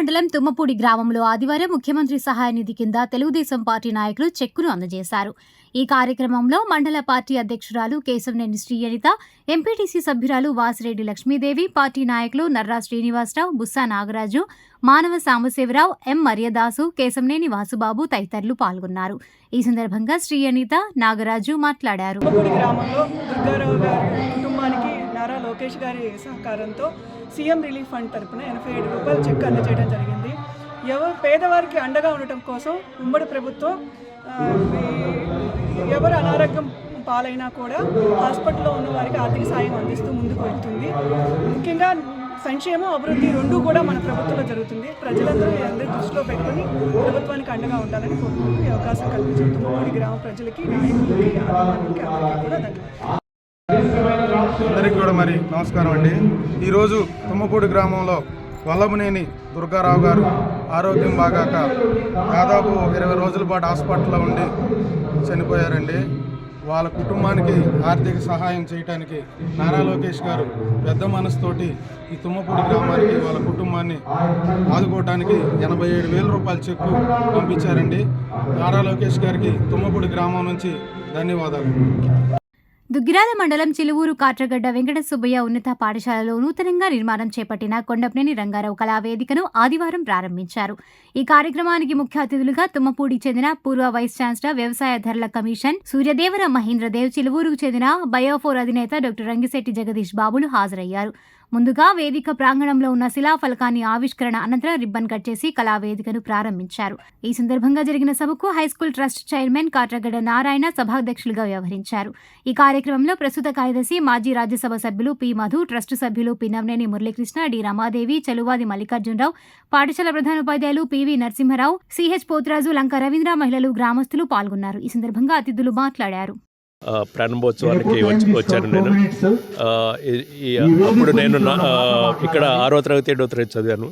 మండలం తుమ్మపూడి గ్రామంలో ఆదివారం ముఖ్యమంత్రి సహాయ నిధి కింద తెలుగుదేశం పార్టీ నాయకులు చెక్కును అందజేశారు. ఈ కార్యక్రమంలో మండల పార్టీ అధ్యక్షురాలు కేశవనేని శ్రీయనిత ఎంపీటీసీ సభ్యురాలు వాసిరెడ్డి లక్ష్మీదేవి పార్టీ నాయకులు నర్రా శ్రీనివాసరావు బుస్సా నాగరాజు మానవ సాంబశివరావు ఎం మర్యదాసు కేశంనేని వాసుబాబు తదితరులు పాల్గొన్నారు. ఈ సందర్భంగా శ్రీయనిత నాగరాజు మాట్లాడారు. గ్రామంలో దుర్గారావు గారి కుటుంబానికి లోకేష్ గారి సహకారంతో సీఎం రిలీఫ్ ఫండ్ తరపున ఎనభై ఏడు రూపాయల చెక్ అందజేయడం జరిగింది. ఎవరు పేదవారికి అండగా ఉండటం కోసం ఉమ్మడి ప్రభుత్వం ఎవరు అనారోగ్యం పాలైనా కూడా హాస్పిటల్లో ఉన్న వారికి ఆర్థిక సాయం అందిస్తూ ముందుకు వెళ్తుంది. ముఖ్యంగా సంక్షేమం అభివృద్ధి రెండూ కూడా మన ప్రభుత్వంలో జరుగుతుంది. ప్రజలందరూ అందరి దృష్టిలో పెట్టుకుని ప్రభుత్వానికి అండగా ఉండాలని కోరుకుంటూ అవకాశం కల్పించుకుంటున్నాం గ్రామ ప్రజలకి నాయకులకి అభిమానులకి అందరికీ కూడా ధన్యవాదాలు. అందరికీ కూడా మరి నమస్కారం అండి. ఈరోజు తుమ్మపూడి గ్రామంలో వల్లభనేని దుర్గారావు గారు ఆరోగ్యం బాగాక దాదాపు ఇరవై రోజుల పాటు హాస్పిటల్లో ఉండి చనిపోయారండి. వాళ్ళ కుటుంబానికి ఆర్థిక సహాయం చేయడానికి నారా లోకేష్ గారు పెద్ద మనసుతోటి ఈ తుమ్మపూడి గ్రామానికి వాళ్ళ కుటుంబాన్ని ఆదుకోవటానికి ఎనభై ఏడు వేల రూపాయల చెక్కు పంపించారండి. నారా లోకేష్ గారికి తుమ్మపూడి గ్రామం నుంచి ధన్యవాదాలు. దుగ్గిరాల మండలం చిలువూరు కాట్రగడ్డ వెంకట సుబ్బయ్య ఉన్నత పాఠశాలలో నూతనంగా నిర్మాణం చేపట్టిన కొండపనేని రంగారావు కళావేదికను ఆదివారం ప్రారంభించారు. ఈ కార్యక్రమానికి ముఖ్య అతిథులుగా తుమ్మపూడికి చెందిన పూర్వ వైస్ ఛాన్సలర్ వ్యవసాయ ధరల కమిషన్ సూర్యదేవర మహేంద్రదేవ్ చిలువూరుకు చెందిన బయోఫోర్ అధినేత డాక్టర్ రంగిశెట్టి జగదీష్ బాబులు హాజరయ్యారు. ముందుగా వేదిక ప్రాంగణంలో ఉన్న శిలాఫలకాన్ని ఆవిష్కరణ అనంతరం రిబ్బన్ కట్ చేసి కళావేదికను ప్రారంభించారు. ఈ సందర్భంగా జరిగిన సభకు high school trust chairman Katragadda Narayana సభాధ్యక్షులుగా వ్యవహరించారు. ఈ కార్యక్రమంలో ప్రస్తుత కార్యదర్శి మాజీ రాజ్యసభ సభ్యులు పి మధు ట్రస్ట్ సభ్యులు పిన్నమనేని మురళీకృష్ణ డి రమాదేవి చలువాది మల్లికార్జునరావు పాఠశాల ప్రధానోపాధ్యాయులు పివి నరసింహరావు సిహెచ్ పోతరాజు లంక రవీంద్ర మహిళలు గ్రామస్తులు పాల్గొన్నారు. ఈ సందర్భంగా అతిథులు మాట్లాడారు. ప్రారంభోత్సవానికి వచ్చి వచ్చాను నేను. అప్పుడు నేను ఇక్కడ ఆరో తరగతి ఏడో తరగతి చదివాను.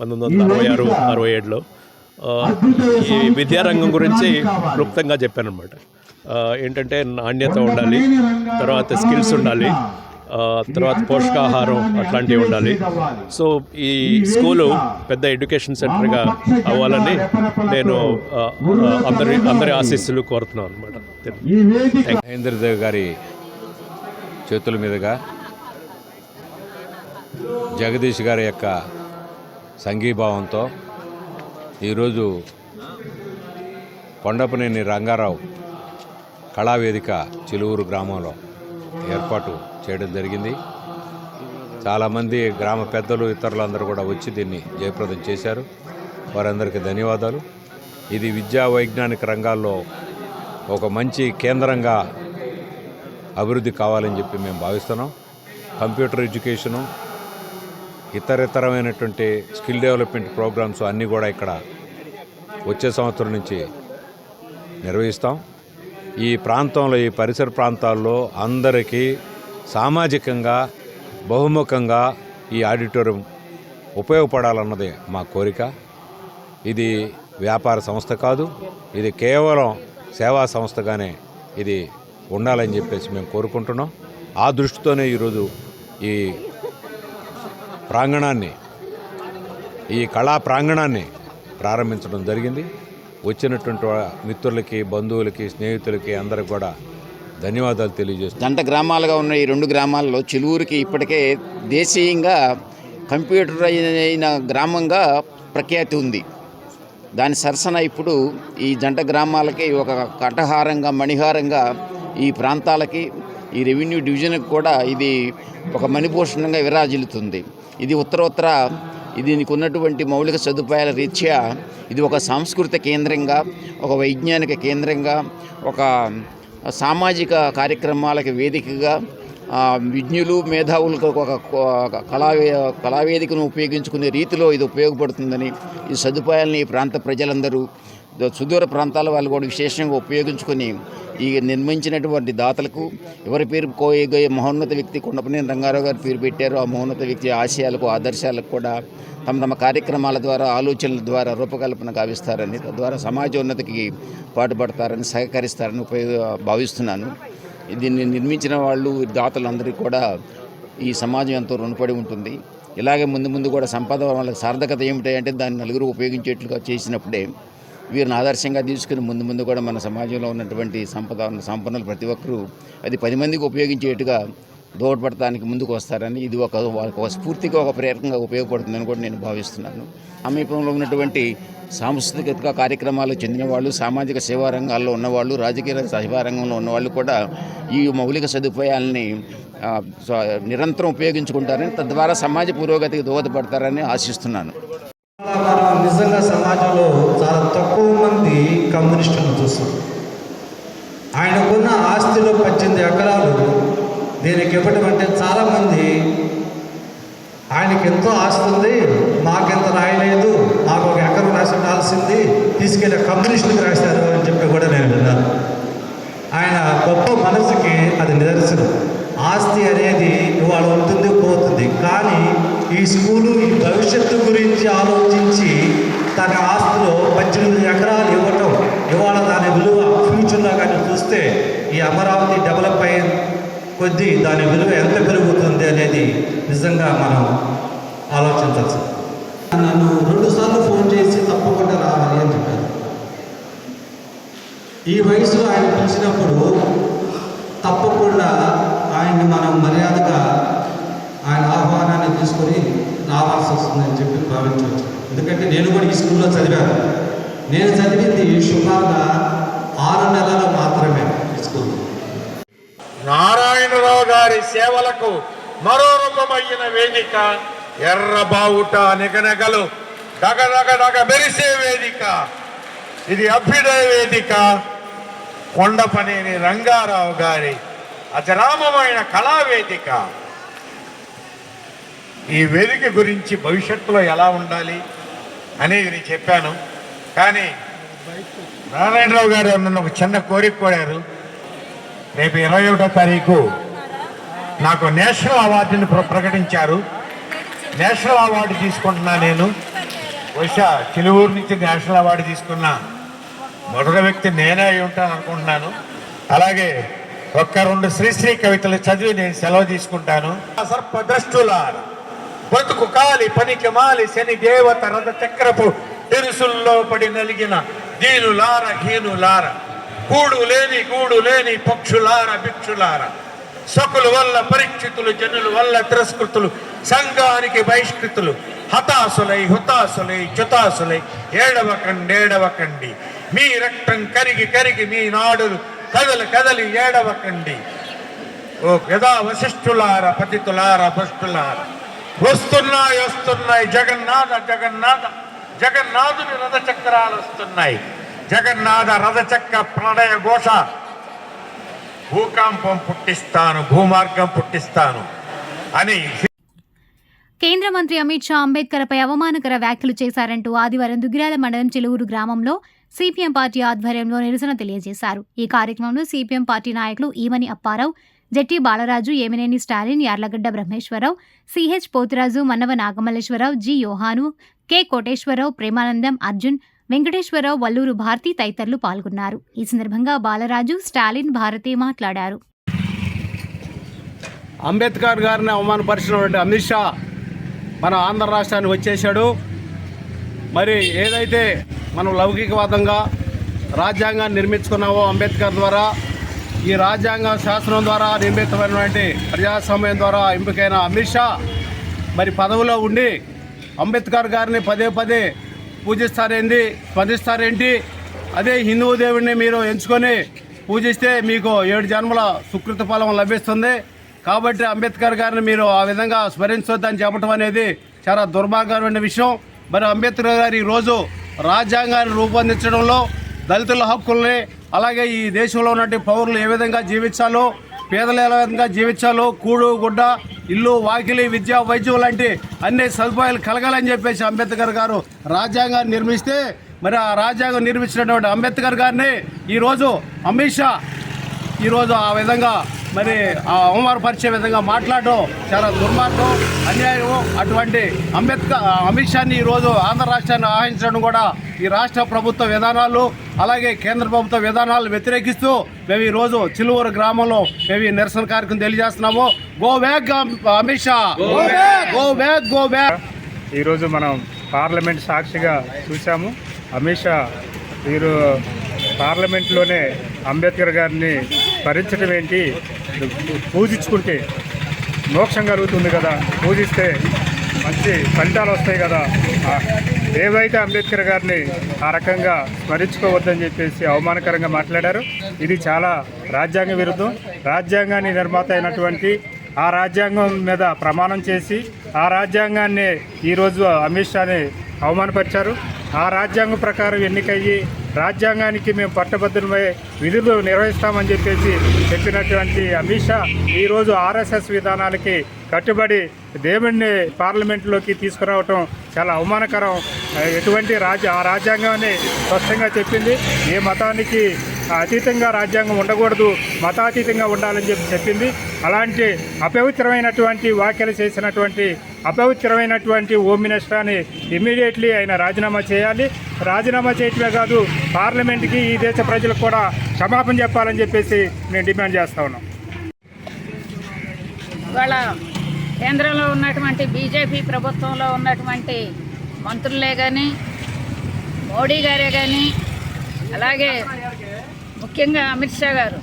పంతొమ్మిది వందల అరవై ఆరు అరవై ఏడులో. ఈ విద్యారంగం గురించి క్లుప్తంగా చెప్పాను అనమాట ఏంటంటే నాణ్యత ఉండాలి తర్వాత స్కిల్స్ ఉండాలి తర్వాత పోషకాహారం అట్లాంటివి ఉండాలి. సో ఈ స్కూలు పెద్ద ఎడ్యుకేషన్ సెంటర్గా అవ్వాలని నేను అందరి అందరి ఆశీస్సులు కోరుతున్నాను అనమాట మహేంద్రదేవ్ గారి చేతుల మీదుగా జగదీష్ గారి యొక్క సంఘీభావంతో ఈరోజు కొండపనేని రంగారావు కళావేదిక చిలువురు గ్రామంలో ఏర్పాటు చేయడం జరిగింది. చాలామంది గ్రామ పెద్దలు ఇతరులందరూ కూడా వచ్చి దీన్ని జయప్రదం చేశారు. వారందరికీ ధన్యవాదాలు. ఇది విద్యా వైజ్ఞానిక రంగాల్లో ఒక మంచి కేంద్రంగా అభివృద్ధి కావాలని చెప్పి మేము భావిస్తున్నాం. కంప్యూటర్ ఎడ్యుకేషను ఇతరితరమైనటువంటి స్కిల్ డెవలప్మెంట్ ప్రోగ్రామ్స్ అన్నీ కూడా ఇక్కడ వచ్చే సంవత్సరం నుంచి నిర్వహిస్తాం. ఈ ప్రాంతంలో ఈ పరిసర ప్రాంతాల్లో అందరికీ సామాజికంగా బహుముఖంగా ఈ ఆడిటోరియం ఉపయోగపడాలన్నది మా కోరిక. ఇది వ్యాపార సంస్థ కాదు ఇది కేవలం సేవా సంస్థగానే ఇది ఉండాలని చెప్పేసి మేము కోరుకుంటున్నాం. ఆ దృష్టితోనే ఈరోజు ఈ ప్రాంగణాన్ని ఈ కళా ప్రాంగణాన్ని ప్రారంభించడం జరిగింది. వచ్చినటువంటి మిత్రులకి బంధువులకి స్నేహితులకి అందరికి కూడా ధన్యవాదాలు తెలియజేస్తున్నాను. జంట గ్రామాలుగా ఉన్న ఈ రెండు గ్రామాల్లో చిలువురికి ఇప్పటికే దేశీయంగా కంప్యూటర్ అయిన గ్రామంగా ప్రఖ్యాతి ఉంది. దాని సరసన ఇప్పుడు ఈ జంట గ్రామాలకి ఒక కటహారంగా మణిహారంగా ఈ ప్రాంతాలకి ఈ రెవెన్యూ డివిజన్కి కూడా ఇది ఒక మణిపోషణంగా విరాజిల్లుతుంది. ఇది ఉత్తరోత్తర దీనికి ఉన్నటువంటి మౌలిక సదుపాయాల రీత్యా ఇది ఒక సాంస్కృతిక కేంద్రంగా ఒక వైజ్ఞానిక కేంద్రంగా ఒక సామాజిక కార్యక్రమాలకు వేదికగా విజ్ఞులు మేధావులకు ఒక ఒక కళావే కళావేదికను ఉపయోగించుకునే రీతిలో ఇది ఉపయోగపడుతుందని ఈ సదుపాయాలని ఈ ప్రాంత ప్రజలందరూ సుదూర ప్రాంతాల వాళ్ళు కూడా విశేషంగా ఉపయోగించుకొని ఈ నిర్మించినటువంటి దాతలకు ఎవరి పేరు కోయగోయ మహోన్నత వ్యక్తి కొండపనేని రంగారావు గారు పేరు పెట్టారో. ఆ మహోన్నత వ్యక్తి ఆశయాలకు ఆదర్శాలకు కూడా తమ తమ కార్యక్రమాల ద్వారా ఆలోచనల ద్వారా రూపకల్పన గావిస్తారని తద్వారా సమాజోన్నతికి పాటుపడతారని సహకరిస్తారని ఉపయోగ భావిస్తున్నాను. దీన్ని నిర్మించిన వాళ్ళు దాతలందరికీ కూడా ఈ సమాజం ఎంతో రుణపడి ఉంటుంది. ఇలాగే ముందు ముందు కూడా సంపద వాళ్ళకి సార్థకత ఏమిటంటే దాన్ని నలుగురు ఉపయోగించేట్లుగా చేసినప్పుడే వీరిని ఆదర్శంగా తీసుకుని ముందు ముందు కూడా మన సమాజంలో ఉన్నటువంటి సంపద సంపన్నులు ప్రతి ఒక్కరూ అది పది మందికి ఉపయోగించేట్టుగా దోహదపడటానికి ముందుకు వస్తారని ఇది ఒక వాళ్ళకి ఒక స్ఫూర్తిగా ఒక ప్రేరకంగా ఉపయోగపడుతుందని కూడా నేను భావిస్తున్నాను. సమీపంలో ఉన్నటువంటి సాంస్కృతిక కార్యక్రమాలు చెందిన వాళ్ళు సామాజిక సేవా రంగాల్లో ఉన్నవాళ్ళు రాజకీయ సేవా రంగంలో ఉన్నవాళ్ళు కూడా ఈ మౌలిక సదుపాయాలని నిరంతరం ఉపయోగించుకుంటారని తద్వారా సమాజ పురోగతికి దోహదపడతారని ఆశిస్తున్నాను. నిజంగా సమాజంలో తక్కువ మంది కమ్యూనిస్టులను చూస్తాం. ఆయనకున్న ఆస్తిలో పద్దెనిమిది ఎకరాలు దీనికి ఇవ్వటమంటే చాలామంది ఆయనకి ఎంతో ఆస్తి ఉంది మాకెంత రాయలేదు మాకు ఒక ఎకరం రాసి ఉండాల్సింది తీసుకెళ్ళి కమ్యూనిస్టులకు రాశారు అని చెప్పి కూడా నేను విన్నాను. ఆయన గొప్ప మనసుకి అది నిదర్శనం. ఆస్తి అనేది ఇవాళ ఉంటుంది పోతుంది. కానీ ఈ స్కూలు ఈ భవిష్యత్తు గురించి ఆలోచించి తన ఆస్తిలో పద్దెనిమిది ఎకరాలు ఇవ్వటం ఇవాళ దాని విలువ ఫ్యూచర్లో కానీ చూస్తే ఈ అమరావతి డెవలప్ అయిన కొద్దీ దాని విలువ ఎంత పెరుగుతుంది అనేది నిజంగా మనం ఆలోచించాల్సింది. నన్ను రెండుసార్లు ఫోన్ చేసి తప్పకుండా రావాలి అని చెప్పారు. ఈ వయసులో ఆయన పిలిచినప్పుడు తప్పకుండా ఆయన్ని మనం మర్యాదగా ఆయన ఆహ్వానాన్ని తీసుకొని రావాల్సి వస్తుందని చెప్పి భావించవచ్చు. ఎందుకంటే నేను కూడా ఈ స్కూల్లో చదివాను. నేను చదివింది సుమారుగా ఆరు నెలలు మాత్రమే ఈ నారాయణరావు గారి సేవలకు మరో రూపమైన వేదిక ఎర్రబావుట నిగనగలు డగ మెరిసే వేదిక. ఇది అభ్యుదయ వేదిక. కొండపనేని రంగారావు గారి అజరామమైన కళావేదిక. ఈ వేదిక గురించి భవిష్యత్తులో ఎలా ఉండాలి అనేది నేను చెప్పాను. కానీ నారాయణరావు గారు నన్ను ఒక చిన్న కోరిక కోరారు. రేపు ఇరవై ఒకటో తారీఖు నాకు నేషనల్ అవార్డుని ప్ర- ప్రకటించారు. నేషనల్ అవార్డు తీసుకుంటున్నా నేను. బహుశా చిలువూరు నుంచి నేషనల్ అవార్డు తీసుకున్న మొదటి వ్యక్తి నేనే అయి ఉంటాను అనుకుంటున్నాను. అలాగే ఒక్క రెండు శ్రీశ్రీ కవితలు చదివి నేను సెలవు తీసుకుంటాను. సర్పద్రష్టులార బతుకు కాలి పనికి మాలి శని దేవత రథ చక్రపు ఇరుసుల్లో పడి నలిగిన దీనులార హీనులార కూడు లేని గూడు లేని పక్షులార భిక్షులార. సకుల వల్ల పరీక్షితులు జనుల వల్ల తిరస్కృతులు సంఘానికి బహిష్కృతులు. హతాసులై హుతాసులై చుతాసులై ఏడవకండి ఏడవకండి మీ రక్తం కరిగి కరిగి మీ నాడులు కదలి కదలి ఏడవకండి ఓ యథా వశిష్ఠులార పతితులార భష్టులారా వస్తున్నాయి వస్తున్నాయి. జగన్నాథ జగన్నాథ. జగన్నాథుని రథచక్రాలు వస్తున్నాయి. జగన్నాథ రథచక్ర ప్రణయ ఘోష. భూకంపం పుట్టిస్తాను భూమార్గం పుట్టిస్తాను అని కేంద్ర మంత్రి అమిత్ షా అంబేద్కర్పై అవమానకర వ్యాఖ్యలు చేశారంటూ ఆదివారం దుగ్గిరాల మండలం చెలువురు గ్రామంలో సిపిఎం పార్టీ ఆధ్వర్యంలో నిరసన తెలియజేశారు. ఈ కార్యక్రమంలో సిపిఎం పార్టీ నాయకులు Eemani Apparao Jatti Balaraju Yemineni Stalin Yarlagadda Brahmeswararao CH Poturaju Mannava Nagamalleswararao G Yohanu K Koteswararao Premanandam Arjun Venkateswararao Valluru Bharathi తదితరులు పాల్గొన్నారు. ఈ సందర్భంగా బాలరాజు స్టాలిన్ భారతి మాట్లాడారు. అంబేద్కర్ గారిని అవమానపరిచినటువంటి అమిత్ షా మన ఆంధ్ర రాష్ట్రానికి వచ్చేసాడు మరి ఏదైతే మనం లౌకికవాదంగా రాజ్యాంగాన్ని నిర్మించుకున్నామో అంబేద్కర్ ద్వారా ఈ రాజ్యాంగ శాసనం ద్వారా నిర్మితమైనటువంటి ప్రజాస్వామ్యం ద్వారా ఎంపికైన అమిత్ షా మరి పదవిలో ఉండి అంబేద్కర్ గారిని పదే పదే పూజిస్తారేంటి స్పందిస్తారేంటి? అదే హిందూ దేవుడిని మీరు ఎంచుకొని పూజిస్తే మీకు ఏడు జన్మల సుకృత ఫలం లభిస్తుంది. కాబట్టి అంబేద్కర్ గారిని మీరు ఆ విధంగా స్మరించొద్దని చెప్పడం అనేది చాలా దుర్మార్గమైన విషయం. మరి అంబేద్కర్ గారు ఈరోజు రాజ్యాంగాన్ని రూపొందించడంలో దళితుల హక్కుల్ని అలాగే ఈ దేశంలో ఉన్నటువంటి పౌరులు ఏ విధంగా జీవించాలో పేదలు ఏ విధంగా జీవించాలో కూడు గుడ్డ ఇల్లు వాకిలి విద్య వైద్యం లాంటి అన్ని సదుపాయాలు కలగాలని చెప్పేసి అంబేద్కర్ గారు రాజ్యాంగాన్ని నిర్మిస్తే మరి ఆ రాజ్యాంగం నిర్మించినటువంటి అంబేద్కర్ గారిని ఈరోజు అమిత్ షా ఈరోజు ఆ విధంగా మరి ఆ అవమానపరిచే విధంగా మాట్లాడడం చాలా దుర్మార్గం అన్యాయం అటువంటి అంబేద్కర్ అమిత్ షాని ఈరోజు ఆంధ్ర రాష్ట్రాన్ని ఆహ్వానించడం కూడా ఈ రాష్ట్ర ప్రభుత్వ విధానాలు అలాగే కేంద్ర ప్రభుత్వ విధానాలు వ్యతిరేకిస్తూ మేము ఈరోజు చిలువూరు గ్రామంలో మేము ఈ నిరసన కార్యక్రమం తెలియజేస్తున్నాము. Go back Amit Shah. Go back go back ఈరోజు మనం పార్లమెంట్ సాక్షిగా చూసాము అమిత్ షా వీరు పార్లమెంట్లోనే అంబేద్కర్ గారిని భరించడం ఏంటి? పూజించుకుంటే మోక్షం కలుగుతుంది కదా. పూజిస్తే మంచి ఫలితాలు వస్తాయి కదా. ఏవైతే అంబేద్కర్ గారిని ఆ రకంగా స్మరించుకోవద్దని చెప్పేసి అవమానకరంగా మాట్లాడారు ఇది చాలా రాజ్యాంగ విరుద్ధం. రాజ్యాంగాన్ని నిర్మాత అయినటువంటి ఆ రాజ్యాంగం మీద ప్రమాణం చేసి ఆ రాజ్యాంగాన్ని ఈరోజు అమిత్ షాని అవమానపరిచారు. ఆ రాజ్యాంగం ప్రకారం ఎన్నికయ్యి రాజ్యాంగానికి మేము పట్టభద్రులమై విధులు నిర్వహిస్తామని చెప్పేసి చెప్పినటువంటి అమిత్ షా ఈరోజు ఆర్ఎస్ఎస్ విధానాలకి కట్టుబడి దేవుణ్ణి పార్లమెంట్లోకి తీసుకురావటం చాలా అవమానకరం. ఎటువంటి రాజ్య ఆ రాజ్యాంగాన్ని స్పష్టంగా చెప్పింది. ఏ మతానికి అతీతంగా రాజ్యాంగం ఉండకూడదు మతాతీతంగా ఉండాలని చెప్పి చెప్పింది. అలాంటి అపవిత్రమైనటువంటి వ్యాఖ్యలు చేసినటువంటి అపవిత్రమైనటువంటి హోమ్ మినిస్టర్ని ఇమ్మీడియట్లీ ఆయన రాజీనామా చేయాలి. రాజీనామా చేయటమే కాదు పార్లమెంట్కి ఈ దేశ ప్రజలకు కూడా క్షమాపణ చెప్పాలని చెప్పేసి నేను డిమాండ్ చేస్తా ఉన్నాం. ఇవాళ కేంద్రంలో ఉన్నటువంటి బీజేపీ ప్రభుత్వంలో ఉన్నటువంటి మంత్రులే కానీ మోడీ గారే కానీ అలాగే ముఖ్యంగా అమిత్ షా గారు.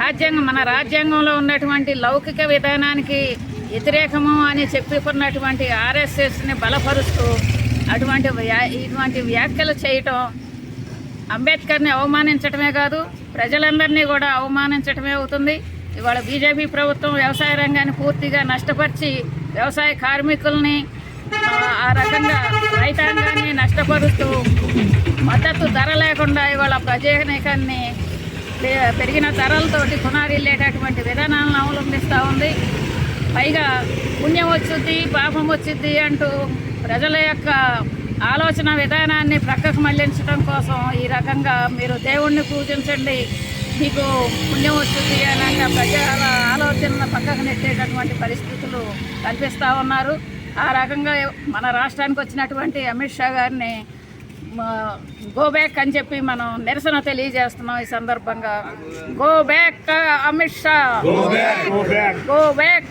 రాజ్యాంగం మన రాజ్యాంగంలో ఉన్నటువంటి లౌకిక విధానానికి వ్యతిరేకము అని చెప్పుకున్నటువంటి ఆర్ఎస్ఎస్ని బలపరుస్తూ అటువంటి వ్యా- ఇటువంటి వ్యాఖ్యలు చేయటం అంబేద్కర్ని అవమానించటమే కాదు ప్రజలందరినీ కూడా అవమానించటమే అవుతుంది. ఇవాళ బీజేపీ ప్రభుత్వం వ్యవసాయ రంగాన్ని పూర్తిగా నష్టపరిచి వ్యవసాయ కార్మికుల్ని ఆ, రకంగా రైతాంగాన్ని నష్టపరుస్తూ మద్దతు ధర లేకుండా ఇవాళ ప్రజానీకాన్ని పె- పెరిగిన ధరలతోటి కొనారిల్లేటటువంటి విధానాలను అవలంబిస్తూ ఉంది. పైగా పుణ్యం వచ్చుద్ది పాపం వచ్చిద్ది అంటూ ప్రజల యొక్క ఆలోచన విధానాన్ని ప్రక్కకు మళ్ళించడం కోసం ఈ రకంగా మీరు దేవుణ్ణి పూజించండి. మీకు పుణ్యం వస్తుంది అని ప్రజల ఆలోచన పక్కకు నెట్టేటటువంటి పరిస్థితులు కల్పిస్తూ ఉన్నారు. ఆ రకంగా మన రాష్ట్రానికి వచ్చినటువంటి అమిత్ షా గారిని గో బ్యాక్ అని చెప్పి మనం నిరసన తెలియజేస్తున్నాం ఈ సందర్భంగా. Go back Amit Shah. Go back